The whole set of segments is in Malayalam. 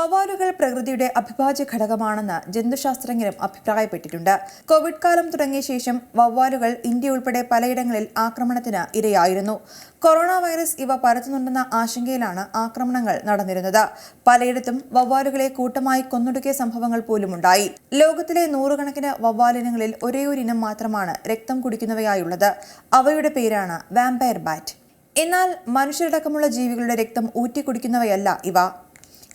വവ്വാലുകൾ പ്രകൃതിയുടെ അഭിഭാജ്യ ഘടകമാണെന്ന് ജന്തുശാസ്ത്രജ്ഞരും അഭിപ്രായപ്പെട്ടിട്ടുണ്ട്. കോവിഡ് കാലം തുടങ്ങിയ ശേഷം വവ്വാലുകൾ ഇന്ത്യ ഉൾപ്പെടെ പലയിടങ്ങളിൽ ആക്രമണത്തിന് ഇരയായിരുന്നു. കൊറോണ വൈറസ് ഇവ പരത്തുന്നുണ്ടെന്ന ആശങ്കയിലാണ് ആക്രമണങ്ങൾ നടന്നിരുന്നത്. പലയിടത്തും വവ്വാലുകളെ കൂട്ടമായി കൊന്നൊടുക്കിയ സംഭവങ്ങൾ പോലുമുണ്ടായി. ലോകത്തിലെ നൂറുകണക്കിന് വവ്വാലിനങ്ങളിൽ ഒരേയൊരു ഇനം മാത്രമാണ് രക്തം കുടിക്കുന്നവയായുള്ളത്. അവയുടെ പേരാണ് വാമ്പയർ ബാറ്റ്. എന്നാൽ മനുഷ്യരടക്കമുള്ള ജീവികളുടെ രക്തം ഊറ്റിക്കുടിക്കുന്നവയല്ല ഇവ.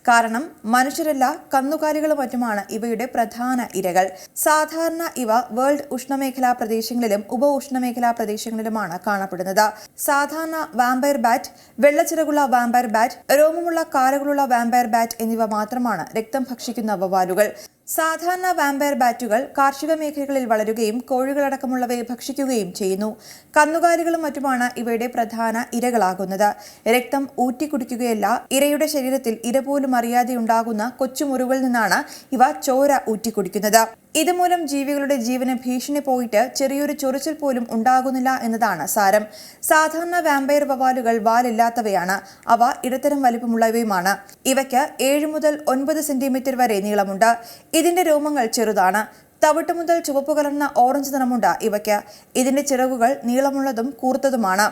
കാരണം മനുഷ്യരല്ല കന്നുകാലികളും മറ്റുമാണ് ഇവയുടെ പ്രധാന ഇരകൾ. സാധാരണ ഇവ വേൾഡ് ഉഷ്ണമേഖലാ പ്രദേശങ്ങളിലും ഉപ ഉഷ്ണമേഖലാ പ്രദേശങ്ങളിലുമാണ് കാണപ്പെടുന്നത്. സാധാരണ വാമ്പയർ ബാറ്റ് വെള്ളച്ചിറകുള്ള വാമ്പയർ ബാറ്റ് രോമമുള്ള കാലുകളുള്ള വാമ്പയർ ബാറ്റ് എന്നിവ മാത്രമാണ് രക്തം ഭക്ഷിക്കുന്ന വവ്വാലുകൾ സാധാരണ വാമ്പയർ ബാറ്റുകൾ കാർഷിക മേഖലകളിൽ വളരുകയും കോഴികളടക്കമുള്ളവയെ ഭക്ഷിക്കുകയും ചെയ്യുന്നു. കന്നുകാലികളും മറ്റുമാണ് ഇവയുടെ പ്രധാന ഇരകളാകുന്നത്. രക്തം ഊറ്റിക്കുടിക്കുകയല്ല ഇരയുടെ ശരീരത്തിൽ ഇര പോലും അറിയാതെ ഉണ്ടാകുന്ന കൊച്ചുമുറിവിൽ നിന്നാണ് ഇവ ചോര ഊറ്റിക്കുടിക്കുന്നത്. ഇതുമൂലം ജീവികളുടെ ജീവന് ഭീഷണി പോയിട്ട് ചെറിയൊരു ചൊറിച്ചിൽ പോലും ഉണ്ടാകുന്നില്ല എന്നതാണ് സാരം. സാധാരണ വാമ്പയർ വവാലുകൾ വാലില്ലാത്തവയാണ്. അവ ഇടത്തരം വലിപ്പമുള്ളവയുമാണ്. ഇവയ്ക്ക് ഏഴ് മുതൽ ഒൻപത് സെന്റിമീറ്റർ വരെ നീളമുണ്ട്. ഇതിന്റെ രോമങ്ങൾ ചെറുതാണ്. തവിട്ട് മുതൽ ചുവപ്പ് കലർന്ന ഓറഞ്ച് നിറമുണ്ട് ഇവയ്ക്ക്. ഇതിന്റെ ചിറകുകൾ നീളമുള്ളതും കൂർത്തതുമാണ്.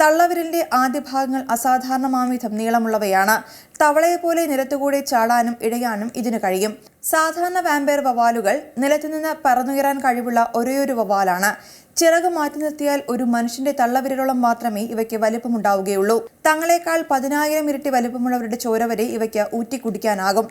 തള്ളവിരലിന്റെ ആദ്യ ഭാഗങ്ങൾ അസാധാരണമാംവിധം നീളമുള്ളവയാണ്. തവളയെപ്പോലെ നിലത്തുകൂടെ ചാടാനും ഇഴയാനും ഇതിന് കഴിയും. സാധാരണ വാമ്പയർ വവാലുകൾ നിലത്തുനിന്ന് പറന്നുയരാൻ കഴിവുള്ള ഒരേയൊരു വവാലാണ് ചിറക് മാറ്റി നിർത്തിയാൽ ഒരു മനുഷ്യന്റെ തള്ളവിരലോളം മാത്രമേ ഇവയ്ക്ക് വലിപ്പമുണ്ടാവുകയുള്ളൂ. തങ്ങളെക്കാൾ പതിനായിരം ഇരട്ടി വലുപ്പമുള്ളവരുടെ ചോര വരെ ഇവയ്ക്ക് ഊറ്റിക്കുടിക്കാനാകും.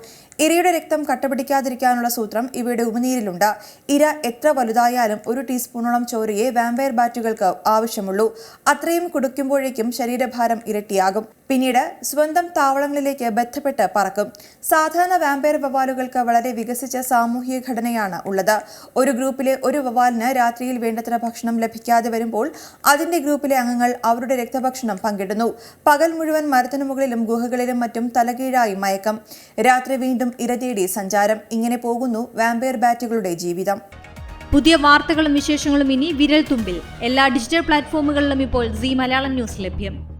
ഇരയുടെ രക്തം കട്ടപിടിക്കാതിരിക്കാനുള്ള സൂത്രം ഇവയുടെ ഉമിനീരിലുണ്ട്. ഇര എത്ര വലുതായാലും ഒരു ടീസ്പൂണോളം ചോരയെ വാമ്പയർ ബാറ്റുകൾക്ക് ആവശ്യമുള്ളൂ. അത്രയും കുടിക്കുമ്പോഴേക്കും ശരീരഭാരം ഇരട്ടിയാകും. പിന്നീട് സ്വന്തം താവളങ്ങളിലേക്ക് ബന്ധപ്പെട്ട് പറക്കും. സാധാരണ വാമ്പയർ വവാലുകൾക്ക് വളരെ വികസിച്ച സാമൂഹിക ഘടനയാണ് ഉള്ളത്. ഒരു ഗ്രൂപ്പിലെ ഒരു വവാലിന് രാത്രിയിൽ വേണ്ടത്ര ഭക്ഷണം ലഭിക്കാതെ വരുമ്പോൾ അതിന്റെ ഗ്രൂപ്പിലെ അംഗങ്ങൾ അവരുടെ രക്തഭക്ഷണം പങ്കിടുന്നു. പകൽ മുഴുവൻ മരത്തിനു മുകളിലും ഗുഹകളിലും മറ്റും തലകീഴായി മയക്കം. രാത്രി വീണ്ടും ഇരതേടി സഞ്ചാരം. ഇങ്ങനെ പോകുന്നു വാമ്പയർ ബാറ്റുകളുടെ ജീവിതം. പുതിയ വാർത്തകളും വിശേഷങ്ങളും ഇനി വിരൽ തുമ്പിൽ എല്ലാ ഡിജിറ്റൽ പ്ലാറ്റ്ഫോമുകളിലും ഇപ്പോൾ സി മലയാളം ന്യൂസ് ലഭ്യം.